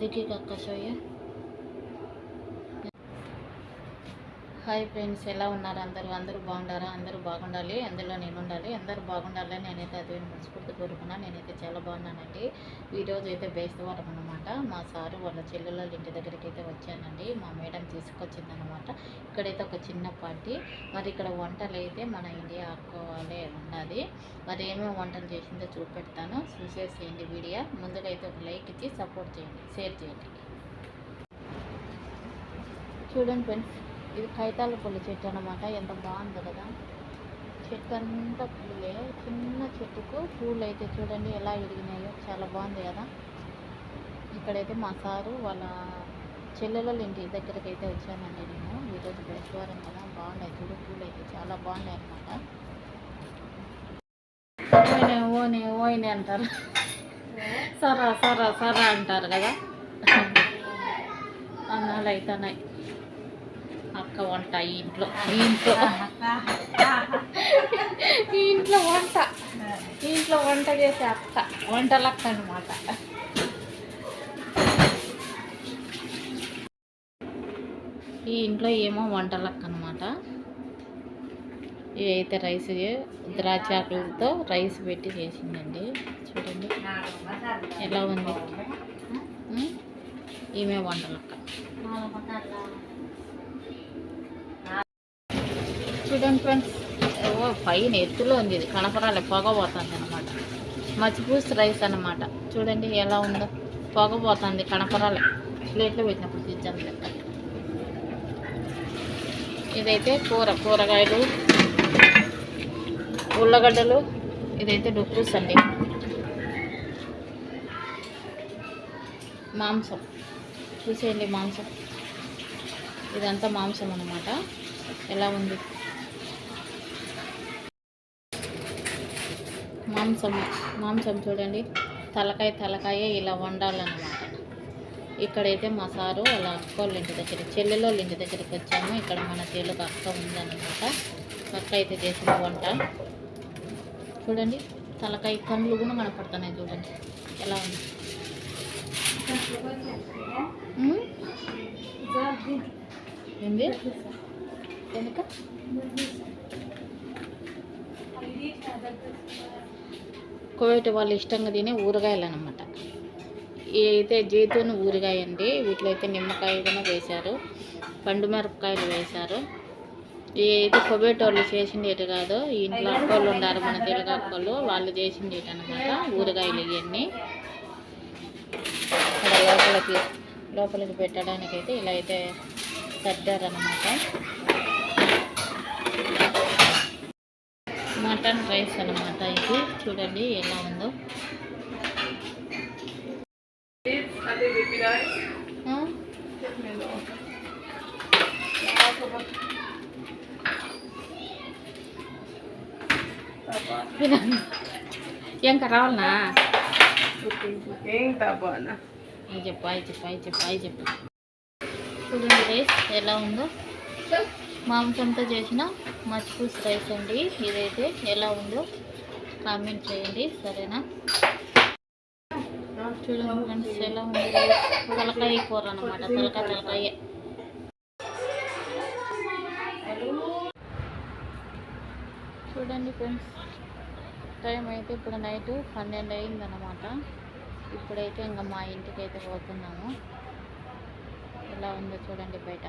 de qué caca soy, eh. Hi friends ఎలా ఉన్నారు? అందరూ అందరూ బాగుండారా? అందరూ బాగుండాలి. అందులో నేను ఉండాలి. అందరూ బాగుండాలని నేనైతే అదే మనస్ఫూర్తి కోరుకున్నాను నేనైతే చాలా బాగున్నానండి. ఈరోజు అయితే బేస్తవారం అనమాట మా సారు వాళ్ళ చెల్లెల ఇంటి దగ్గరికి అయితే వచ్చానండి. మా మేడం తీసుకొచ్చిందనమాట ఇక్కడైతే ఒక చిన్న పార్టీ. మరి ఇక్కడ వంటలు అయితే మన ఇండియా అక్కవాలే ఉన్నది. మరి ఏమేమి వంటలు చేసిందో చూపెడతాను. చూసేసేయండి వీడియో. ముందుగా అయితే ఒక లైక్ ఇచ్చి సపోర్ట్ చేయండి. షేర్ చేయండి. చూడండి ఫ్రెండ్స్. ఇది కైతాల పుల్ల చెట్టు అనమాట ఎంత బాగుంది కదా. చెట్టు అంతా పూలే చిన్న చెట్టుకు పూలు అయితే చూడండి ఎలా ఎదిగినాయో చాలా బాగుంది కదా. ఇక్కడైతే మా సారు వాళ్ళ చెల్లెల ఇంటి దగ్గరికి అయితే వచ్చానండి నేను. ఈరోజు బృహస్వారం కదా. బాగున్నాయి చూడు పూలు అయితే చాలా బాగున్నాయి అనమాట ఓనే ఓనే ఓయినే అంటారు. సరా సరా సరా అంటారు కదా. అన్నాలు అవుతున్నాయి అక్క వంట ఈ ఇంట్లో ఈ ఇంట్లో. ఈ ఇంట్లో వంట. ఈ ఇంట్లో వంట చేసే అక్క. వంటలక్క అనమాట ఈ ఇంట్లో ఏమో వంటలక్క అనమాట ఇవైతే రైస్ ద్రాక్షాకులతో రైస్ పెట్టి చేసిందండి. చూడండి. ఎలా ఉంది? ఈమె వంటలక్క చూడండి ఫ్రెండ్స్ ఓ పైన ఎత్తులో ఉంది ఇది. కనపరాలే పొగ పోతుంది అనమాట మచ్చిపూసి రైస్ అన్నమాట. చూడండి ఎలా ఉందో. పొగ పోతుంది. కనపరాలే ప్లేట్లో పెట్టినప్పుడు తీద్దాం లెక్క ఇదైతే కూర. కూరగాయలు ఉల్లగడ్డలు ఇదైతే డుక్కూస్ అండి. మాంసం. చూసేయండి మాంసం. ఇదంతా మాంసం అన్నమాట. ఎలా ఉంది? మాంసం మాంసం చూడండి. తలకాయ తలకాయ ఇలా వండాలన్నమాట. ఇక్కడైతే మా సారు వాళ్ళ అక్క ఇంటి దగ్గర చెల్లెలో ఇంటి దగ్గరికి వచ్చాము. ఇక్కడ మన తెలుగు అక్క ఉందన్నమాట. అక్క అయితే చేసిన వంట. చూడండి తలకాయ కండ్లు కూడా కనపడుతున్నాయి చూడండి. ఎలా ఉంది? ఏంది? ఎందుక? కోవిట్ వాళ్ళు ఇష్టంగా తినే ఊరగాయలు అనమాట అయితే జైతూన్ ఊరగాయ అండి వీటిలో అయితే నిమ్మకాయ కూడా వేశారు పండు మిరపకాయలు వేశారు. ఏది కొబేటి వాళ్ళు చేసింది ఎటు కాదు ఇంట్లో అక్కోళ్ళు ఉన్నారు మన తెలుగు అక్కలు వాళ్ళు చేసింది ఎటు అనమాట ఊరగాయలు ఇవన్నీ ఇక్కడ లోపలికి లోపలికి పెట్టడానికి అయితే ఇలా అయితే సర్దారనమాట మటన్ రైస్ అనమాట ఇది చూడండి ఎలా ఉందో. ఆ? ఇంకా రావాలనా చెప్పాయి చెప్పాయి అవి చెప్పు చూడండి రైస్ ఎలా ఉందో. మాంసంతో చేసిన మచ్చిపూస్ రైస్ అండి. ఇదైతే ఎలా ఉందో. కామెంట్ చేయండి సరేనా? చూడండి ఫ్రెండ్స్ ఎలా ఉంది? రైస్ తలకాయ కూర అనమాట తలకాయ తలకాయ. చూడండి ఫ్రెండ్స్ టైం అయితే ఇప్పుడు నైట్ పన్నెండు అయిందన్నమాట. ఇప్పుడైతే ఇంకా మా ఇంటికి అయితే పోతున్నాము. ఎలా ఉందో చూడండి బయట.